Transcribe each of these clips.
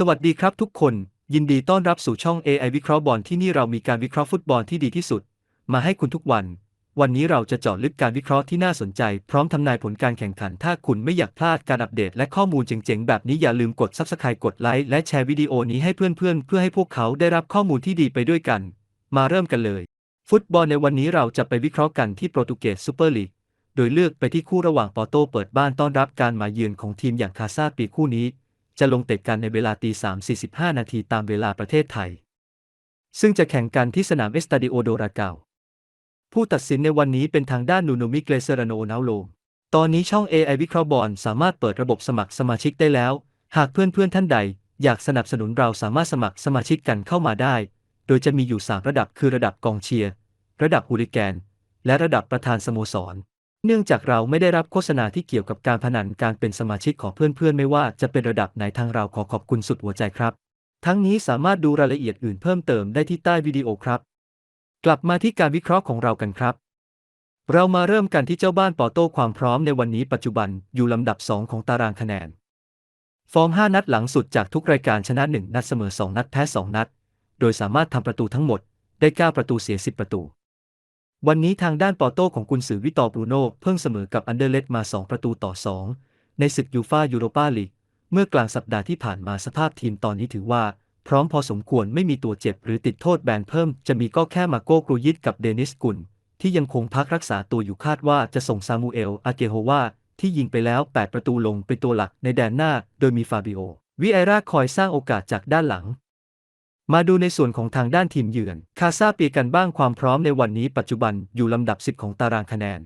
สวัสดีครับทุกคน ยินดีต้อนรับสู่ช่อง AI วิเคราะห์บอลที่นี่เรามีการวิเคราะห์ฟุตบอลที่ดีที่สุด มาให้คุณทุกวัน วันนี้เราจะเจาะลึกการวิเคราะห์ที่น่าสนใจ พร้อมทำนายผลการแข่งขัน ถ้าคุณไม่อยากพลาดการอัปเดตและข้อมูลเจ๋งๆ แบบนี้อย่าลืมกด Subscribe กดไลค์และแชร์วิดีโอนี้ให้เพื่อนๆ เพื่อให้พวกเขาได้รับข้อมูลที่ดีไปด้วยกัน มาเริ่มกันเลย ฟุตบอลในวันนี้เราจะไปวิเคราะห์กันที่โปรตุเกสซูเปอร์ลีกโดยเลือกไปที่คู่ระหว่างปอร์โตเปิดบ้านต้อนรับการมาเยือนของทีมอย่างคาซาปีคู่นี้ จะลงเตะกันในเวลาตี3 45 นาทีตามเวลาประเทศไทย ซึ่งจะแข่งกันที่สนามเอสตาดิโอโดราเกาผู้ตัดสินในวันนี้เป็นทางด้านนูโนมิเกเซรโนนาโลตอนนี้ช่อง AI วิเคราะห์บอลสามารถเปิดระบบสมัครสมาชิกได้แล้ว หากเพื่อนๆท่านใด อยากสนับสนุนเราสามารถสมัครสมาชิกกันเข้ามาได้ โดยจะมีอยู่ 3 ระดับคือระดับกองเชียร์ ระดับฮูลิแกน และระดับประธานสโมสร เนื่องจากเราไม่ได้รับโฆษณาที่เกี่ยวกับการพนันการเป็นสมาชิกของเพื่อนๆ ไม่ว่าจะเป็นระดับไหนทางเราขอขอบคุณสุดหัวใจครับ ทั้งนี้สามารถดูรายละเอียดอื่นเพิ่มเติมได้ที่ใต้วิดีโอครับ กลับมาที่การวิเคราะห์ของเรากันครับ เรามาเริ่มกันที่เจ้าบ้านปอโต้ความพร้อมในวันนี้ปัจจุบันอยู่ลำดับ 2 ของตารางคะแนน ฟอร์ม 5 นัดหลังสุดจากทุกรายการชนะ 1 นัดเสมอ 2 นัดแพ้ 2 นัด โดยสามารถทำประตูทั้งหมดได้ 9 ประตูเสีย 10 ประตู วันนี้ทางด้านปอโต้ของกุนซือวิตอร์บรูโน่เพิ่งเสมอกับอันเดอร์เลตมา 2 ประตูต่อ 2 ในศึกยูฟายูโรปาลีกเมื่อกลางสัปดาห์ที่ผ่านมาสภาพทีมตอนนี้ถือว่า พร้อมพอสมควรไม่มีตัวเจ็บหรือติดโทษแบนเพิ่ม จะมีก็แค่มาโก้กรูยิตกับเดนิสกุล ที่ยังคงพักรักษาตัวอยู่คาดว่าจะส่งซามูเอล อาเกโฮวาที่ยิงไปแล้ว 8 ประตูลงเป็นตัวหลักในแดนหน้า โดยมีฟาบิโอวิไอราคอยสร้างโอกาสจากด้านหลัง มาดูในส่วนของทางด้านทีมเยือน คาซาเปียกันบ้างความพร้อมในวันนี้ปัจจุบันอยู่ลำดับ 10 ของตารางคะแนน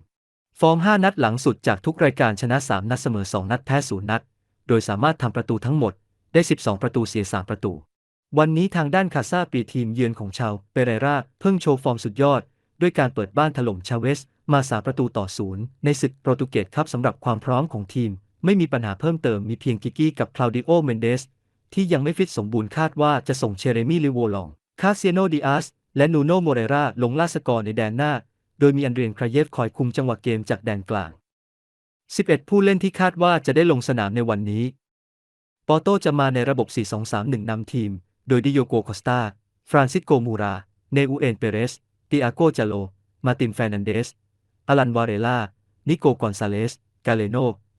ฟอร์ม 5 นัดหลังสุดจากทุกรายการชนะ 3 นัดเสมอ 2 นัดแพ้ 0 นัด โดยสามารถทำประตูทั้งหมดได้ 12 ประตูเสีย 3 ประตู วันนี้ทางด้านคาซาเปียทีมเยือนของชาวเปเรราเพิ่งโชว์ฟอร์มสุดยอด ด้วยการเปิดบ้านถล่มชาเวส มาสาประตูต่อศูนย์ในศึกโปรตุเกสครับสำหรับความพร้อมของทีม ไม่มีปัญหาเพิ่มเติมมีเพียงกิกกี้กับคลาวดิโอเมนเดส ที่ยังไม่ฟิตสมบูรณ์คาดว่าจะส่งเชเรมี่ลิโวลอง คาเซียโนดิอาส และนูโนโมเรราลงล่าสกอร์ในแดนหน้า โดยมีอันเดรียนคราเยฟคอยคุมจังหวะเกมจากแดนกลาง 11 ผู้เล่นที่คาดว่าจะได้ลงสนามในวันนี้ ปอโตจะมาในระบบ 4-2-3-1 นำทีม โดยดิโยโกคอสตา ฟรานซิสโกมูรา เนอูเอนเปเรส ติอาโกจาโล มาตินแฟนันเดสอลันวาเรล่า นิโกกอนซาเลส กาเลโน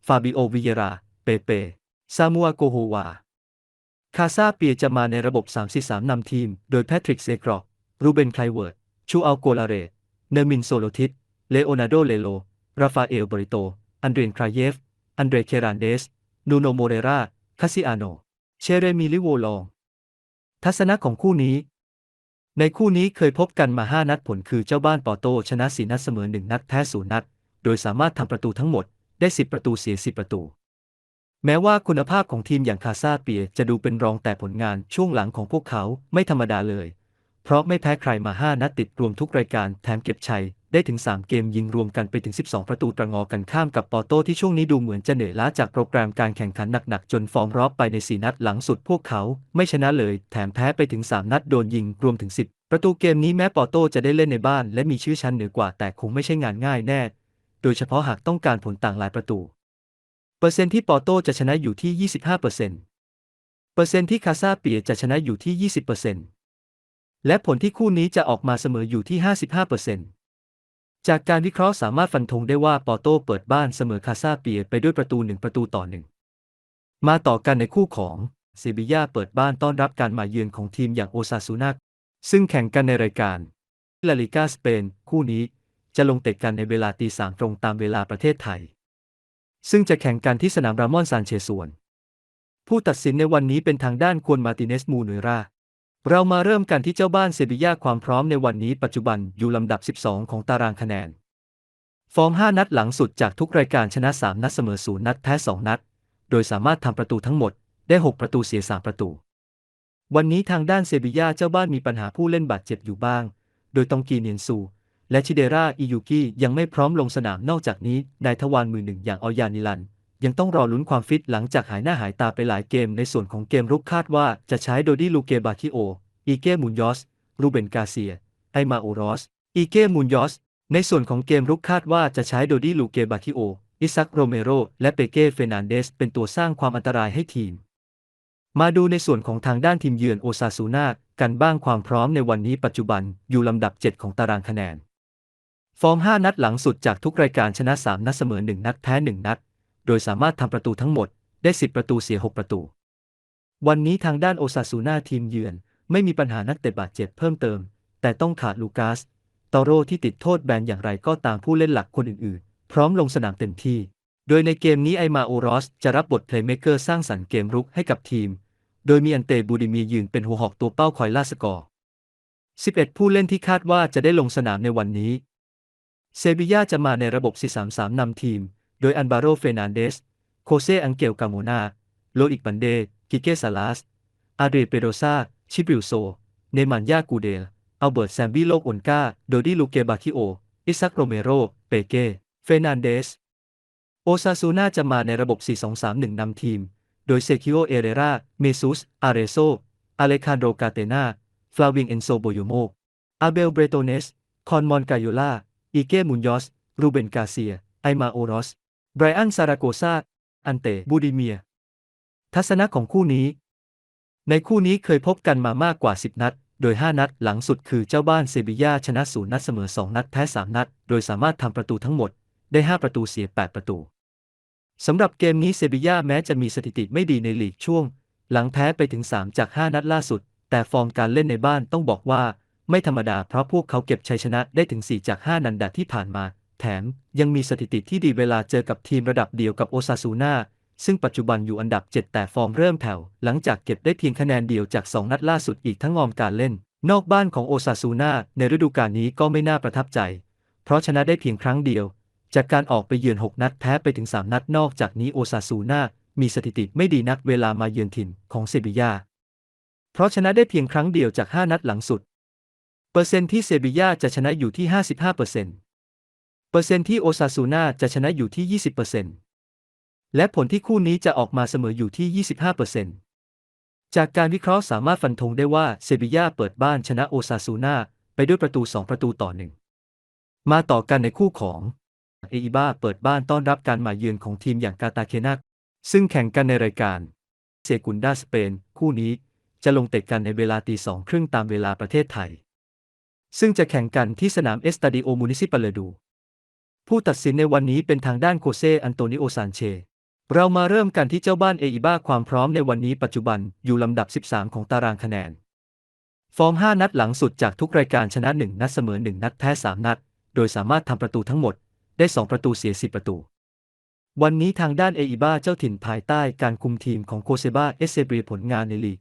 ฟาบิโอวิเยรา เปเป ซามัวโกโฮวา คาซาเปียจะมาในระบบ3-4-3นำทีม โดยแพทริกเซกรอกรูเบนไคลเวิร์ด ชูอัลโกลาเรตเนมินโซโลทิสเลโอนาร์โดเลโล ราฟาเอลบริโต อันเดรียนคราเยฟ อันเดรเครานเดส นูโนโมเรรา คาซิอาโน เชเรมิลิโวลอง ทัศนะของคู่นี้ ในคู่นี้เคยพบกันมา 5 นัดผลคือเจ้าบ้านปอโตชนะ 4 นัดเสมอ 1 นัดแพ้ 0 นัด โดยสามารถทำประตูทั้งหมดได้ 10 ประตูเสีย 10 ประตู แม้ว่าคุณภาพของทีมอย่างคาซาเปียจะดูเป็นรองแต่ผลงานช่วงหลังของพวกเขาไม่ธรรมดาเลย เพราะไม่แพ้ใครมา 5 นัดติดรวมทุกรายการแถมเก็บชัย ได้ถึง 3 เกมยิงรวมกันไปถึง 12 ประตูตระงอกันข้ามกับปอโต้ที่ช่วงนี้ดูเหมือนจะเหนื่อยล้าจากโปรแกรมการแข่งขันหนักๆ จนฟอร์มรอบไปใน 4 นัดหลังสุดพวกเขา ไม่ชนะเลย แถมแพ้ไปถึง 3 นัดโดนยิงรวมถึง 10 ประตูเกมนี้แม้ปอโต้จะได้เล่นในบ้าน และมีชื่อชั้นเหนือกว่าแต่คงไม่ใช่งานง่ายแน่ โดยเฉพาะหากต้องการผลต่างหลายประตู เปอร์เซ็นต์ที่ปอโตจะชนะอยู่ที่ 25%เปอร์เซ็นต์เปอร์เซ็นต์ที่คาซาเปียจะชนะอยู่ที่ 20%เปอร์เซ็นต์และผลที่คู่นี้จะออกมาเสมออยู่ที่ 55%จากการวิเคราะห์สามารถฟันธงได้ว่าปอโตเปิดบ้านเสมอคาซาเปียไปด้วยประตู1ประตูต่อ1มาต่อกันในคู่ของเซบียาเปิดบ้านต้อนรับการมาเยือนของทีมอย่างโอซาซูนาซึ่งแข่งกันในรายการลาลิกาสเปน คู่นี้จะลงเตะกันในเวลาตีสามตรงตามเวลาประเทศไทย ซึ่งจะแข่งกันที่สนามรามอนซานเชสวน ผู้ตัดสินในวันนี้เป็นทางด้านควนมาติเนสมูเนรา เรามาเริ่มกันที่เจ้าบ้านเซบียาความพร้อมในวันนี้ปัจจุบันอยู่ลำดับ 12 ของตารางคะแนน ฟอร์ม 5 นัดหลังสุดจากทุกรายการชนะ 3 นัดเสมอ 0 นัดแพ้ 2 นัด โดยสามารถทำประตูทั้งหมดได้ 6 ประตูเสีย 3 ประตู วันนี้ทางด้านเซบียาเจ้าบ้านมีปัญหาผู้เล่นบาดเจ็บอยู่บ้าง โดยตองกีเนียนซู และชิเดราอิยูกิยังไม่พร้อมลงสนามนอกจากนี้ นายทวารมือหนึ่งอย่างออยานิลัน ยังต้องรอลุ้นความฟิตหลังจากหายหน้าหายตาไปหลายเกมในส่วนของเกมรุกคาดว่าจะใช้โดดิลูเกบาคิโอ อีเกมุนยอส รูเบนกาเซีย ไอมาโอรอส อีเกมุนยอส ในส่วนของเกมรุกคาดว่าจะใช้โดดิลูเกบาคิโอ อิซักโรเมโร และเปเก้เฟนันเดส เป็นตัวสร้างความอันตรายให้ทีม มาดูในส่วนของทางด้านทีมเยือนโอซาซูนากันบ้างความพร้อมในวันนี้ปัจจุบันอยู่ลำดับ 7 ของตารางคะแนน ฟอร์ม 5 นัดหลังสุดจากทุกรายการชนะ 3 นัดเสมอ 1 นัดแพ้ 1 นัด โดยสามารถทำประตูทั้งหมดได้ 10 ประตูเสีย 6 ประตู วันนี้ทางด้านโอซาซูนาทีมเยือน ไม่มีปัญหานักเตะบาดเจ็บเพิ่มเติม แต่ต้องขาดลูกัสตอโรที่ติดโทษแบนอย่างไรก็ตามผู้เล่นหลักคนอื่นๆ พร้อมลงสนามเต็มที่ โดยในเกมนี้ไอมาโอรอสจะรับบทเพลย์เมกเกอร์สร้างสรรค์เกมรุกให้กับทีม โดยมีอันเตบูดิมียืนเป็นหัวหอกตัวเป้าคอยล่าสกอร์ 11 ผู้เล่นที่คาดว่าจะได้ลงสนามในวันนี้ เซบียาจะมาในระบบ 4-3-3 นำทีม โดยอันบาโรเฟรนันเดส โคเซอังเกลกาโมนาโลอิกบันเด กิเกซาลาส อาเดรเปโรซา ชิบิลโซ เนมันยากูเดล อัลเบิร์ตแซมบี้โลกอนกา โดดี้ลูเกบาคิโอ อิซักโรเมโร เปเก้เฟรนันเดส โอซาซูน่าจะมาในระบบ 4-2-3-1 นำทีม โดยเซคิโอ เอเรรา เมซุส อาเรโซ อเลคานโดกาเตนา ฟลาวิงเอนโซโบโยโมอาเบล เบรโตเนส คอนมอนกาโยลา อีเก้มุนยอส รูเบนกาเซีย ไอมาโอรอส ไบรอันซาราโกซา อันเตบูดิเมีย ทัศนะของคู่นี้ ในคู่นี้เคยพบกันมามากกว่า 10 นัด โดย 5 นัดหลังสุดคือเจ้าบ้านเซบียาชนะศูนย์นัดเสมอ 2 นัดแพ้ 3 นัด โดยสามารถทำประตูทั้งหมด ได้ 5 ประตูเสีย 8 ประตูสำหรับเกมนี้เซบียาแม้จะมีสถิติไม่ดีในลีกช่วง หลังแพ้ไปถึง 3 จาก 5 นัดล่าสุด แต่ฟอร์มการเล่นในบ้านต้องบอกว่า ไม่ธรรมดาเพราะพวกเขาเก็บชัยชนะได้ถึง 4 จาก 5 นันดาที่ผ่านมา แถมยังมีสถิติที่ดีเวลาเจอกับทีมระดับเดียวกับโอซาซูนาซึ่งปัจจุบันอยู่อันดับ 7 แต่ฟอร์มเริ่มแผ่วหลังจากเก็บได้เพียงคะแนนเดียวจาก 2 นัดล่าสุดอีกทั้งงอมการเล่น นอกบ้านของโอซาซูนาในฤดูกาลนี้ก็ไม่น่าประทับใจ เพราะชนะได้เพียงครั้งเดียว จากการออกไปเยือน 6 นัดแพ้ไปถึง 3 นัดนอกจากนี้โอซาซูนามีสถิติไม่ดีนักเวลามาเยือนถิ่นของเซบียาเพราะชนะได้เพียงครั้งเดียวจาก 5 นัดหลังสุด เปอร์เซ็นต์ที่เซบีย่าจะชนะอยู่ที่ 55%เปอร์เซ็นต์เปอร์เซ็นต์ที่โอซาซูนาจะชนะอยู่ที่ 20%และผลที่คู่นี้จะออกมาเสมออยู่ที่ 25%จากการวิเคราะห์สามารถฟันธงได้ว่าเซบีย่าเปิดบ้านชนะโอซาซูนาไปด้วยประตู 2 ประตูต่อหนึ่งมาต่อกันในคู่ของเออิบาเปิดบ้านต้อนรับการมาเยือนของทีมอย่างกาตาเคนาซึ่งแข่งกันในรายการเซกุนดาสเปน คู่นี้จะลงเตะกันในเวลาตีสองครึ่งตามเวลาประเทศไทย ซึ่งจะแข่งกันที่สนามเอสตาดิโอมูนิซิปาเลดู ผู้ตัดสินในวันนี้เป็นทางด้านโคเซอันโตนิโอซานเช เรามาเริ่มกันที่เจ้าบ้านเออิบ้าความพร้อมในวันนี้ปัจจุบันอยู่ลำดับ 13 ของตารางคะแนน ฟอร์ม 5 นัดหลังสุดจากทุกรายการชนะ 1 นัดเสมอ 1 นัดแพ้ 3 นัด โดยสามารถทำประตูทั้งหมดได้ 2 ประตูเสีย 10 ประตู วันนี้ทางด้านเออิบ้าเจ้าถิ่นภายใต้การคุมทีมของโคเซบ้าเอสเซเบรีผลงานในลีก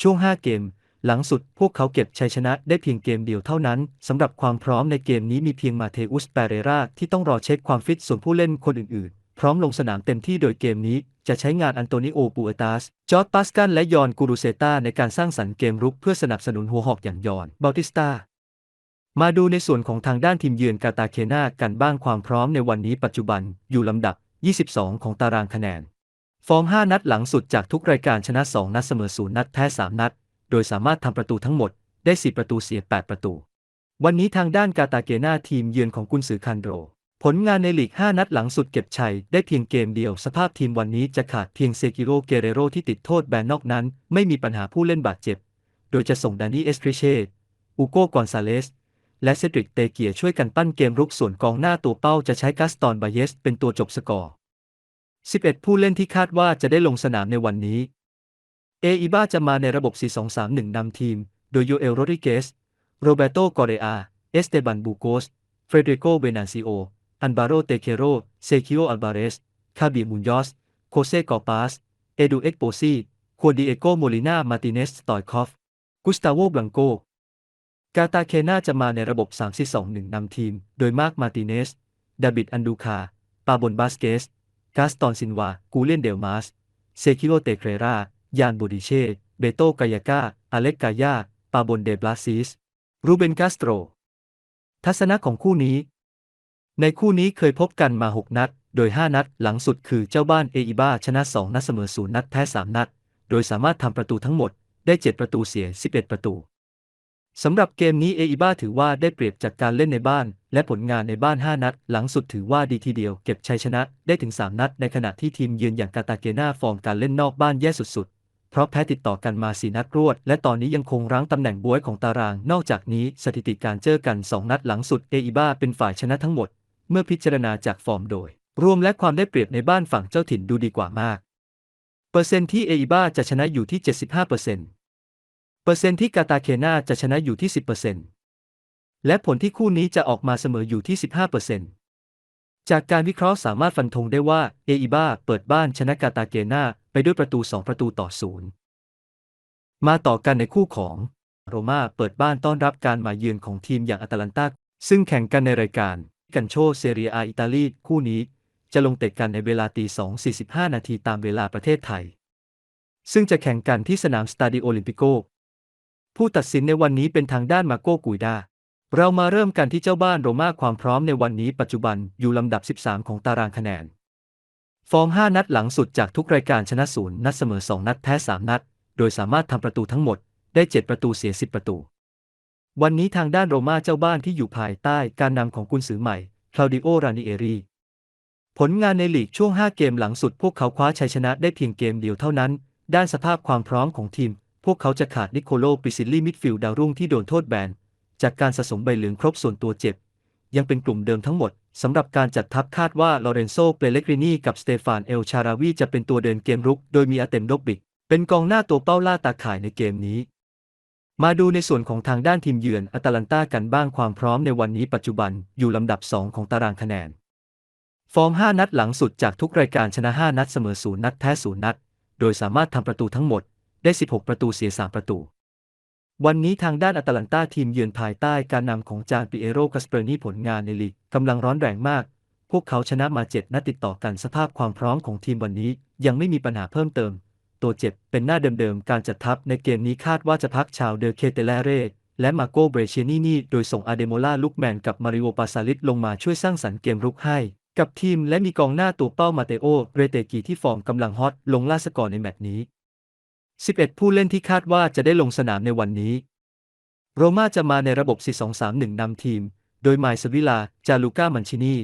ช่วง 5 เกม หลังสุดพวกเขาเก็บชัยชนะได้เพียงเกมเดียวเท่านั้น สำหรับความพร้อมในเกมนี้มีเพียงมาเทอุสเปเรราที่ต้องรอเช็คความฟิตส่วนผู้เล่นคนอื่นๆ พร้อมลงสนามเต็มที่โดยเกมนี้จะใช้งานอันโตนิโอปูเอตาส จอร์ดปาสกันและยอนกูรูเซตาในการสร้างสรรค์เกมรุกเพื่อสนับสนุนหัวหอกอย่างยอนบาติสตามาดูในส่วนของทางด้านทีมเยือนกาตาเคนากันบ้างความพร้อมในวันนี้ปัจจุบันอยู่ลำดับ 22 ของตารางคะแนน ฟอร์ม 5 นัดหลังสุดจากทุกรายการชนะ 2 นัดเสมอ 0 นัดแพ้ 3 นัด โดยสามารถทำประตูทั้งหมดได้10ประตูเสีย 8 ประตู วันนี้ทางด้านกาตาเกนาทีมเยือนของกุนซือคันโด ผลงานในลีก 5 นัดหลังสุดเก็บชัยได้เพียงเกมเดียว สภาพทีมวันนี้จะขาดเพียงเซกิโรเกเรโรที่ติดโทษแบนนอกนั้น ไม่มีปัญหาผู้เล่นบาดเจ็บ โดยจะส่งดานี่เอสตริเช่อูโกกอนซาเลสและเซดริกเตเกียช่วยกันปั้นเกมรุกส่วนกองหน้าตัวเป้าจะใช้กัสตอนบาเยสเป็นตัวจบสกอร์ 11 ผู้เล่นที่คาดว่าจะได้ลงสนามในวันนี้ เออิบาจะมาในระบบ 4-2-3-1 นำทีม โดยโยเอลโรดริเกส โรเบโตกอเรอา เอสเตบันบูโกส เฟรเดริโกเบนาซิโอ อันบาโรเตเคโร เซคิโออัลบาเรส คาบิมุนยอส โคเซกอปาส เอดูเอ็กโปซีควดิเอโกโมลินามาติเนสตอยคอฟ กุสตาโวบลังโก กาตาเคนาจะมาในระบบ 3-4-2-1 นำทีม โดยมาร์คมาติเนส ดาบิด อันดูคา ปาบนบาสเกส กาสตอนซินวา กูเลียนเดลมาส เซคิโรเตเครรา ยานโบดิเช่ เบโตกายากาอเล็กกายา ปาบนเดบลาซิส รูเบนคาสโตร ทัศนะของคู่นี้ ในคู่นี้เคยพบกันมา 6 นัด โดย 5 นัดหลังสุดคือเจ้าบ้านเออิบาชนะ 2 นัดเสมอ 0 นัดแพ้ 3 นัด โดยสามารถทำประตูทั้งหมดได้ 7 ประตูเสีย 11 ประตูสำหรับเกมนี้เออิบาถือว่าได้เปรียบจากการเล่นในบ้าน และผลงานในบ้าน 5 นัด หลังสุดถือว่าดีทีเดียวเก็บชัยชนะได้ถึง 3 นัด ในขณะที่ทีมเยือนอย่างกาตาเกนาฟอร์มการเล่นนอกบ้านแย่สุดๆ เพราะแพ้ติดต่อกันมาสี่นัดรวด และตอนนี้ยังคงรั้งตำแหน่งบวยของตาราง นอกจากนี้สถิติการเจอกัน 2 นัดหลังสุดเออีบาเป็นฝ่ายชนะทั้งหมด เมื่อพิจารณาจากฟอร์มโดย รวมและความได้เปรียบในบ้านฝั่งเจ้าถิ่นดูดีกว่ามาก เปอร์เซ็นต์ที่เออีบาจะชนะอยู่ที่ 75%เปอร์เซ็นต์เปอร์เซ็นต์ที่กาตาเคนาจะชนะอยู่ที่ 10%และผลที่คู่นี้จะออกมาเสมออยู่ที่ 15% จากการวิเคราะห์สามารถฟันธงได้ว่าเออีบาเปิดบ้านชนะกาตาเกนาไปด้วยประตู 2 ประตูต่อศูนย์มาต่อกันในคู่ของโรม่าเปิดบ้านต้อนรับการมาเยือนของทีมอย่างอาตาลันตาซึ่งแข่งกันในรายการกันโชเซเรียอาอิตาลีคู่นี้ จะลงเตะกันในเวลาตี2.45 นาทีตามเวลาประเทศไทย ซึ่งจะแข่งกันที่สนามสตาดิโอลิมปิโกผู้ตัดสินในวันนี้เป็นทางด้านมาโกกุยดา เรามาเริ่มกันที่เจ้าบ้านโรม่าความพร้อมในวันนี้ปัจจุบันอยู่ลำดับ 13 ของตารางคะแนน ฟอร์ม 5 นัดหลังสุดจากทุกรายการชนะศูนย์นัดเสมอ 2 นัดแพ้ 3 นัด โดยสามารถทำประตูทั้งหมดได้ 7 ประตูเสีย 10 ประตู วันนี้ทางด้านโรม่าเจ้าบ้านที่อยู่ภายใต้การนำของกุนซือใหม่คลาวดิโอ รานิเอรี ผลงานในลีกช่วง 5 เกมหลังสุดพวกเขาคว้าชัยชนะได้เพียงเกมเดียวเท่านั้น ด้านสภาพความพร้อมของทีม พวกเขาจะขาดนิโคโลปริซิลลี่มิดฟิลด์ดาวรุ่งที่โดนโทษแบน จากการสะสมใบเหลืองครบส่วนตัวเจ็บ ยังเป็นกลุ่มเดิมทั้งหมด สำหรับการจัดทัพคาดว่าลอเรนโซเปเลกรินีกับสเตฟานเอลชาราวีจะเป็นตัวเดินเกมรุก โดยมีอาเต็มโดบิก เป็นกองหน้าตัวเป้าล่าตาข่ายในเกมนี้ มาดูในส่วนของทางด้านทีมเยือนอตาลันตากันบ้างความพร้อมในวันนี้ปัจจุบันอยู่ลำดับ 2 ของตารางคะแนน ฟอร์ม 5 นัดหลังสุดจากทุกรายการชนะ 5 นัดเสมอ 0 นัดแพ้ 0 นัด โดยสามารถทำประตูทั้งหมดได้ 16 ประตูเสีย 3 ประตู วันนี้ทางด้านอตาลันตาทีมเยือนภายใต้การนำของจานปิเอโรกัสเปรนีผลงานในลีกกำลังร้อนแรงมาก พวกเขาชนะมา7นัดติดต่อกันสภาพความพร้อมของทีมวันนี้ยังไม่มีปัญหาเพิ่มเติม ตัวเจ็บเป็นหน้าเดิมๆ การจัดทัพในเกมนี้คาดว่าจะพักชาวเดอเคเตเลเรและมาโกเบรเชนีนี่โดยส่งอาเดโมลาลุกแมนกับมาริโอปาซาลิสลงมาช่วยสร้างสรรค์เกมรุกให้ กับทีมและมีกองหน้าตัวเป้ามาเตโอ เรเตกีที่ฟอร์มกำลังฮอตลงล่าสกอร์ในแมตช์นี้ 11 ผู้เล่นที่คาดว่าจะได้ลงสนามในวันนี้ โรม่าจะมาในระบบ 4-2-3-1 นำทีม โดยไมซ์วิลา จาลูก้า มันชินี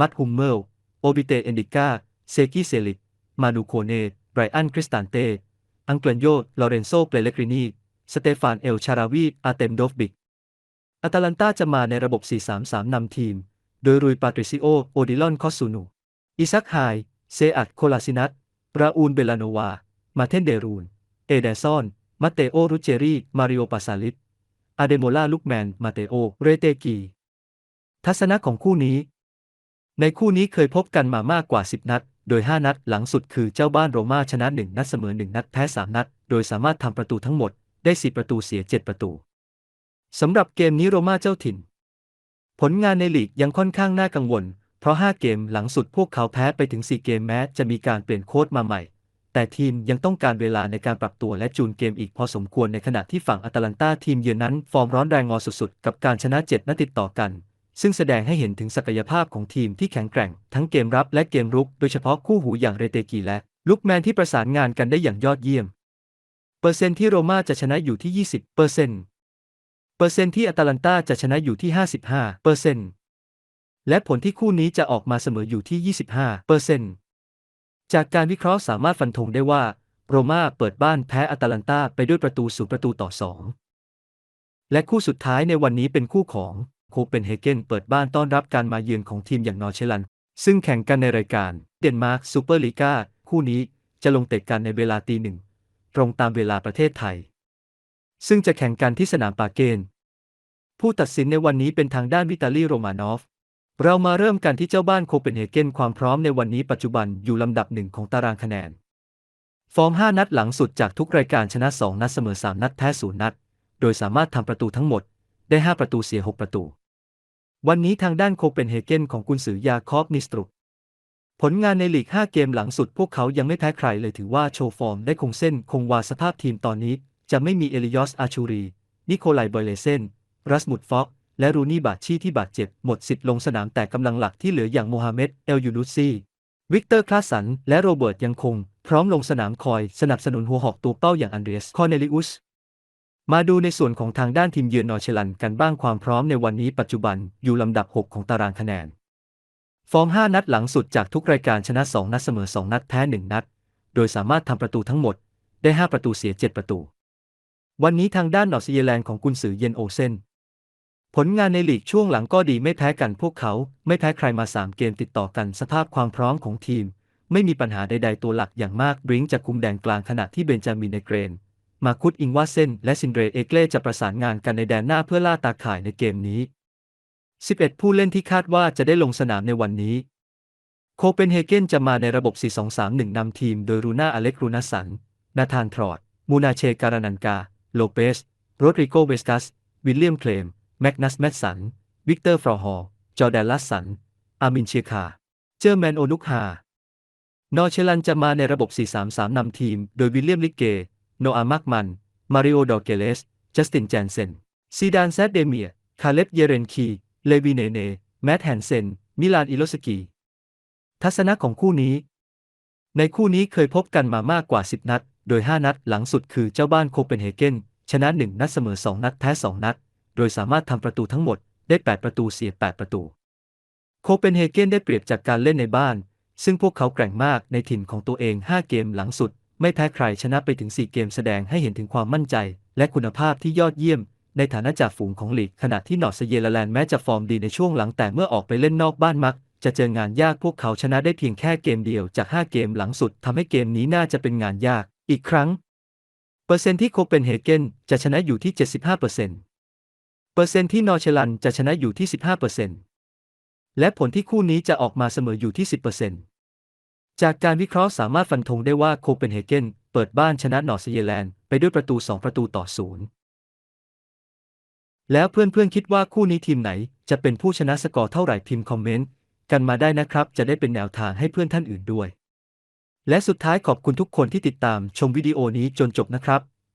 มัตฮุมเมล โอบิเตเอนดิก้า เซกิเซลิก มานูโคเนไบรอัน คริสตานเต อังเกลนโย ลอเรนโซ เปเลกรินี สเตฟาน เอล ชาราวี อาเตมโดฟบิกอาตาลันตาจะมาในระบบ 4-3-3 นำทีม โดยรุย ปาตริซิโอ โอดิลอน คอสซูนู อิซักไฮ เซอัดโคลาซินัตราอูนเบลาโนวา มาเทนเดรูน เอเดซอน มาเตโอ รุเจรีมาริโอ ปาซาลิสอาเดโมล่า ลุกแมน มาเตโอ เรเตกี ทัศนะของคู่นี้ ในคู่นี้เคยพบกันมามากกว่า 10 นัด โดย 5 นัดหลังสุดคือเจ้าบ้านโรม่าชนะ 1 นัดเสมอ 1 นัดแพ้ 3 นัด โดยสามารถทำประตูทั้งหมดได้ 4 ประตูเสีย 7 ประตูสำหรับเกมนี้โรม่าเจ้าถิ่น ผลงานในลีกยังค่อนข้างน่ากังวล เพราะ 5 เกมหลังสุดพวกเขาแพ้ไปถึง 4 เกมแม้จะมีการเปลี่ยนโค้ชมาใหม่ แต่ทีมยังต้องการเวลาในการปรับตัวและจูนเกมอีกพอสมควรในขณะที่ฝั่งอตาลันตาทีมเยือนนั้น ฟอร์มร้อนแรงงอสุดๆ กับการชนะ7นัดติดต่อกัน ซึ่งแสดงให้เห็นถึงศักยภาพของทีมที่แข็งแกร่ง ทั้งเกมรับและเกมรุก โดยเฉพาะคู่หูอย่างเรเตกีและลุกแมนที่ประสานงานกันได้อย่างยอดเยี่ยม เปอร์เซ็นต์ที่โรม่าจะชนะอยู่ที่ 20เปอร์เซ็นต์เปอร์เซ็นต์ที่อตาลันตาจะชนะอยู่ที่ 55เปอร์เซ็นต์และผลที่คู่นี้จะออกมาเสมออยู่ที่ 25เปอร์เซ็นต์ จากการวิเคราะห์สามารถฟันธงได้ว่า โรม่าเปิดบ้านแพ้อาตาลันตาไปด้วยประตูศูนย์ประตูต่อ2และคู่สุดท้ายในวันนี้เป็นคู่ของโคเปนเฮเกนเปิดบ้านต้อนรับการมาเยือนของทีมอย่างนอร์เชลัน ซึ่งแข่งกันในรายการเดนมาร์กซูเปอร์ลีกาคู่นี้จะลงเตะกันในเวลาตีหนึ่งตรงตามเวลาประเทศไทย ซึ่งจะแข่งกันที่สนามปาเกน ผู้ตัดสินในวันนี้เป็นทางด้านวิตาลีโรมานอฟ เรามาเริ่มกันที่เจ้าบ้านโคเปนเฮเกนความพร้อมในวันนี้ปัจจุบันอยู่ลำดับหนึ่งของตารางคะแนน ฟอร์ม 5 นัดหลังสุดจากทุกรายการชนะ 2 นัดเสมอ 3 นัดแพ้0นัด โดยสามารถทำประตูทั้งหมด ได้ 5 ประตูเสีย 6 ประตู วันนี้ทางด้านโคเปนเฮเกนของกุนซือยาคอบนิสตรุกผลงานในลีก 5 เกมหลังสุดพวกเขายังไม่แพ้ใครเลยถือว่าโชว์ฟอร์มได้คงเส้นคงวาสภาพทีมตอนนี้ จะไม่มีเอลิยอสอาชูรี นิโคลัยบอยเลเซนรัสมุดฟอก และรูนี่บาชีที่บาดเจ็บหมดสิทธิ์ลงสนามแต่กำลังหลักที่เหลืออย่างโมฮัมเหม็ดเอลยูนุซีวิกเตอร์คลาสัน และโรเบิร์ตยังคง พร้อมลงสนามคอย สนับสนุนหัวหอกตัวเป้าอย่างอันเดรสคอเนลิอุสมาดูในส่วนของทางด้านทีมเยือนนอร์เชลันกันบ้างความพร้อมในวันนี้ปัจจุบันอยู่ลำดับ 6 ของตารางคะแนน ฟอร์ม 5 นัดหลังสุดจากทุกรายการชนะ 2 นัดเสมอ 2 นัดแพ้ 1 นัด โดยสามารถทำประตูทั้งหมด ได้ 5 ประตูเสีย 7 ประตู วันนี้ทางด้านนอร์ทเยแลนด์ของกุนซือเยนโอเซน ผลงานในลีกช่วงหลังก็ดีไม่แพ้กันพวกเขา ไม่แพ้ใครมา 3 เกมติดต่อกันสภาพความพร้อมของทีม ไม่มีปัญหาใด ๆ ตัวหลักอย่างมากบริงจะคุมแดนกลางขณะที่เบนจามินเนเกรน มาคุดอิงวาเซนและซินเดรเอเกลจะประสานงานกันในแดนหน้าเพื่อล่าตาข่ายในเกมนี้ 11 ผู้เล่นที่คาดว่าจะได้ลงสนามในวันนี้ โคเปนเฮเกนจะมาในระบบ 4-2-3-1 นำทีมโดยรูน่าอเล็กรูนัสสัน นาธานทรอด มูนาเชการานันกา โลเปส โรดริโกเวสกัส วิลเลียมเคลม แมกนัสแมตสัน วิกเตอร์ฟรอฮอร์จอร์แดนลัสสัน อามินเชียคา เจอร์แมนโอนุกฮานอเชลันจะมาในระบบ 4-3-3 นำทีม โดยวิลเลียมลิกเก โนอามักมัน มาริโอ ดอร์เกเลส จัสติน แจนเซน ซีดาน แซดเดเมีย คาเล็บ เยเรนคี เลวีเนเน แมตต์แฮนเซน มิลาน อิโลสกี ทัศนะของคู่นี้ ในคู่นี้เคยพบกันมามากกว่า 10 นัด โดย 5 นัดหลังสุดคือเจ้าบ้านโคเปนเฮเกน ชนะ 1 นัดเสมอ 2 นัด แพ้ 2 นัด โดยสามารถทำประตูทั้งหมดได้ 8 ประตูเสีย 8 ประตู โคเปนเฮเกนได้เปรียบจากการเล่นในบ้าน ซึ่งพวกเขาแกร่งมากในถิ่นของตัวเอง 5 เกมหลังสุด ไม่แพ้ใครชนะไปถึง 4 เกมแสดงให้เห็นถึงความมั่นใจ และคุณภาพที่ยอดเยี่ยม ในฐานะจ่าฝูงของลีกขณะที่นอร์ทเยลแลนด์แม้จะฟอร์มดีในช่วงหลังแต่เมื่อออกไปเล่นนอกบ้านมักจะเจองานยากพวกเขาชนะได้เพียงแค่เกมเดียวจาก 5 เกมหลังสุดทำให้เกมนี้น่าจะเป็นงานยาก อีกครั้ง เปอร์เซ็นต์ที่โคเปนเฮเกนจะชนะอยู่ที่ 75%เปอร์เซ็นต์ เปอร์เซ็นต์ที่นอร์เชลันจะชนะอยู่ที่ 15%เปอร์เซนต์และผลที่คู่นี้จะออกมาเสมออยู่ที่ 10%เปอร์เซนต์จากการวิเคราะห์สามารถฟันธงได้ว่าโคเปนเฮเกนเปิดบ้านชนะนอร์ทเยแลนด์ไปด้วยประตู 2 ประตูต่อศูนย์แล้วเพื่อนๆคิดว่าคู่นี้ทีมไหนจะเป็นผู้ชนะสกอร์เท่าไหร่พิมพ์คอมเมนต์กันมาได้นะครับ จะได้เป็นแนวทางให้เพื่อนท่านอื่นด้วย และสุดท้ายขอบคุณทุกคนที่ติดตามชมวิดีโอนี้จนจบนะครับ